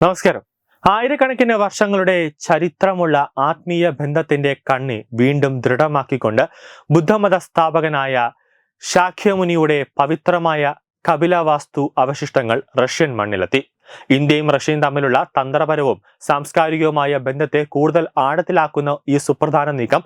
നമസ്കാരം. ആയിരക്കണക്കിന് വർഷങ്ങളുടെ ചരിത്രമുള്ള ആത്മീയ ബന്ധത്തിന്റെ കണ്ണി വീണ്ടും ദൃഢമാക്കിക്കൊണ്ട് ബുദ്ധമത സ്ഥാപകനായ ശാഖ്യമുനിയുടെ പവിത്രമായ കപിലവാസ്തു അവശിഷ്ടങ്ങൾ റഷ്യൻ മണ്ണിലെത്തി. ഇന്ത്യയും റഷ്യയും തമ്മിലുള്ള തന്ത്രപരവും സാംസ്കാരികവുമായ ബന്ധത്തെ കൂടുതൽ ആഴത്തിലാക്കുന്ന ഈ സുപ്രധാന നീക്കം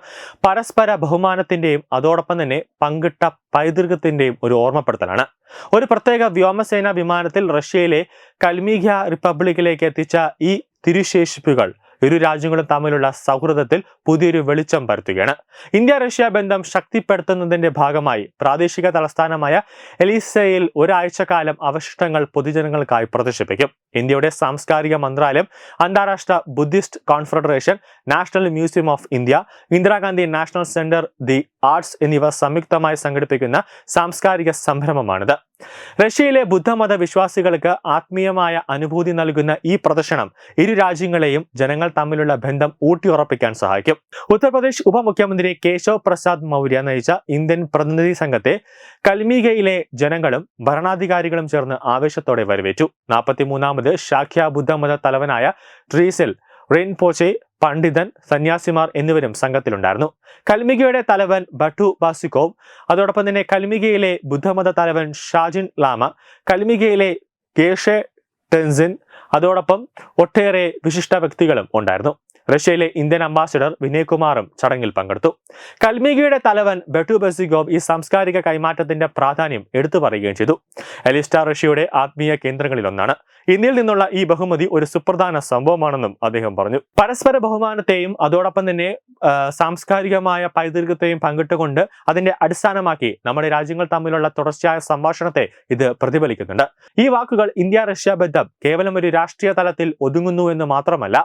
പരസ്പര ബഹുമാനത്തിന്റെയും അതോടൊപ്പം തന്നെ പങ്കിട്ട പൈതൃകത്തിന്റെയും ഒരു ഓർമ്മപ്പെടുത്തലാണ്. ഒരു പ്രത്യേക വ്യോമസേന വിമാനത്തിൽ റഷ്യയിലെ കൽമീഗ്യ റിപ്പബ്ലിക്കിലേക്ക് എത്തിച്ച ഈ തിരുശേഷിപ്പുകൾ ഇരു രാജ്യങ്ങളും തമ്മിലുള്ള സൗഹൃദത്തിൽ പുതിയൊരു വെളിച്ചം പരത്തുകയാണ്. ഇന്ത്യ റഷ്യ ബന്ധം ശക്തിപ്പെടുത്തുന്നതിന്റെ ഭാഗമായി പ്രാദേശിക തലസ്ഥാനമായ എലീസയിൽ ഒരാഴ്ചക്കാലം അവശിഷ്ടങ്ങൾ പൊതുജനങ്ങൾക്കായി പ്രദർശിപ്പിക്കും. ഇന്ത്യയുടെ സാംസ്കാരിക മന്ത്രാലയം അന്താരാഷ്ട്ര Buddhist confederation national museum of India Indira Gandhi national centre the arts എന്നിവ സംയുക്തമായി സംഘടിപ്പിക്കുന്ന സാംസ്കാരിക സംരംഭമാണിത്. റഷ്യയിലെ ബുദ്ധമത വിശ്വാസികൾക്ക് ആത്മീയമായ അനുഭൂതി നൽകുന്ന ഈ പ്രദർശനം ഇരു രാജ്യങ്ങളെയും ജനങ്ങൾ തമ്മിലുള്ള ബന്ധം ഊട്ടിയുറപ്പിക്കാൻ സഹായിക്കും. ഉത്തർപ്രദേശ് ഉപമുഖ്യമന്ത്രി കേശവ് പ്രസാദ് മൗര്യ നയിച്ച ഇന്ത്യൻ പ്രതിനിധി സംഘത്തെ കൽമീഗയിലെ ജനങ്ങളും ഭരണാധികാരികളും ചേർന്ന് ആവേശത്തോടെ വരവേറ്റു. നാൽപ്പത്തിമൂന്നാമത് ശാഖ്യ ബുദ്ധമത തലവനായ ട്രീസിൽ റെയിൻപോച്ചെ പണ്ഡിതൻ സന്യാസിമാർ എന്നിവരും സംഘത്തിലുണ്ടായിരുന്നു. കൽമികയുടെ തലവൻ ബട്ടു ബാസിക്കോവ് അതോടൊപ്പം തന്നെ കൽമികയിലെ ബുദ്ധമത തലവൻ ഷാജിൻ ലാമ കൽമികയിലെ ഗേഷെ ടെൻസിൻ അതോടൊപ്പം ഒട്ടേറെ വിശിഷ്ട വ്യക്തികളും ഉണ്ടായിരുന്നു. റഷ്യയിലെ ഇന്ത്യൻ അംബാസിഡർ വിനയ്കുമാറും ചടങ്ങിൽ പങ്കെടുത്തു. കൽമീഗിയുടെ തലവൻ ബെട്ടു ബസിഗോവ് ഈ സാംസ്കാരിക കൈമാറ്റത്തിന്റെ പ്രാധാന്യം എടുത്തു പറയുകയും ചെയ്തു. എലിസ്റ്റ റഷ്യയുടെ ആത്മീയ കേന്ദ്രങ്ങളിലൊന്നാണ്. ഇന്ത്യയിൽ നിന്നുള്ള ഈ ബഹുമതി ഒരു സുപ്രധാന സംഭവമാണെന്നും അദ്ദേഹം പറഞ്ഞു. പരസ്പര ബഹുമാനത്തെയും അതോടൊപ്പം തന്നെ സാംസ്കാരികമായ പൈതൃകത്തെയും പങ്കിട്ടുകൊണ്ട് അതിന്റെ അടിസ്ഥാനമാക്കി നമ്മുടെ രാജ്യങ്ങൾ തമ്മിലുള്ള തുടർച്ചയായ സംഭാഷണത്തെ ഇത് പ്രതിഫലിക്കുന്നുണ്ട്. ഈ വാക്കുകൾ ഇന്ത്യ റഷ്യ ബന്ധം കേവലം ഒരു രാഷ്ട്രീയ തലത്തിൽ ഒതുങ്ങുന്നു എന്ന് മാത്രമല്ല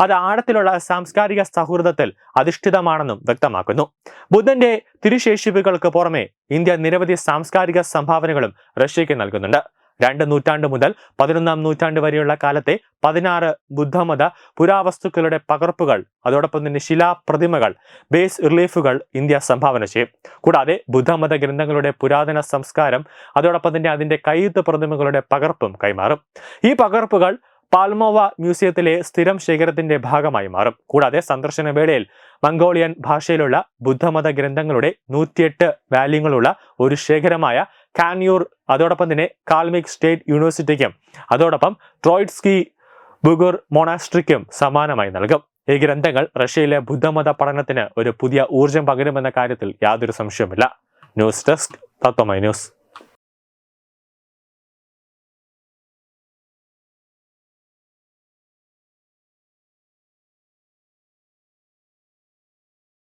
അത് ആഴത്തിലുള്ള സാംസ്കാരിക സൗഹൃദത്തിൽ അധിഷ്ഠിതമാണെന്നും വ്യക്തമാക്കുന്നു. ബുദ്ധന്റെ തിരുശേഷിപ്പുകൾക്ക് പുറമെ ഇന്ത്യ നിരവധി സാംസ്കാരിക സംഭാവനകളും റഷ്യയ്ക്ക് നൽകുന്നുണ്ട്. രണ്ട് നൂറ്റാണ്ട് മുതൽ പതിനൊന്നാം നൂറ്റാണ്ട് വരെയുള്ള കാലത്തെ പതിനാറ് ബുദ്ധമത പുരാവസ്തുക്കളുടെ പകർപ്പുകൾ അതോടൊപ്പം തന്നെ ശിലാപ്രതിമകൾ ബേസ് റിലീഫുകൾ ഇന്ത്യ സംഭാവന ചെയ്യും. കൂടാതെ ബുദ്ധമത ഗ്രന്ഥങ്ങളുടെ പുരാതന സംസ്കാരം അതോടൊപ്പം തന്നെ അതിന്റെ കയ്യുത്ത് പ്രതിമകളുടെ പകർപ്പും കൈമാറും. ഈ പകർപ്പുകൾ പാൽമോവ മ്യൂസിയത്തിലെ സ്ഥിരം ശേഖരത്തിന്റെ ഭാഗമായി മാറും. കൂടാതെ സന്ദർശന വേളയിൽ മംഗോളിയൻ ഭാഷയിലുള്ള ബുദ്ധമത ഗ്രന്ഥങ്ങളുടെ നൂറ്റിയെട്ട് വാല്യങ്ങളുള്ള ഒരു ശേഖരമായ കാൻയൂർ അതോടൊപ്പം തന്നെ കാൽമിക് സ്റ്റേറ്റ് യൂണിവേഴ്സിറ്റിക്കും അതോടൊപ്പം ട്രോയിഡ്സ്കി ബുഗുർ മൊണാസ്ട്രിക്കും സമാനമായി നൽകും. ഈ ഗ്രന്ഥങ്ങൾ റഷ്യയിലെ ബുദ്ധമത പഠനത്തിന് ഒരു പുതിയ ഊർജം പകരുമെന്ന കാര്യത്തിൽ യാതൊരു സംശയവുമില്ല. News desk Tatvamayi news.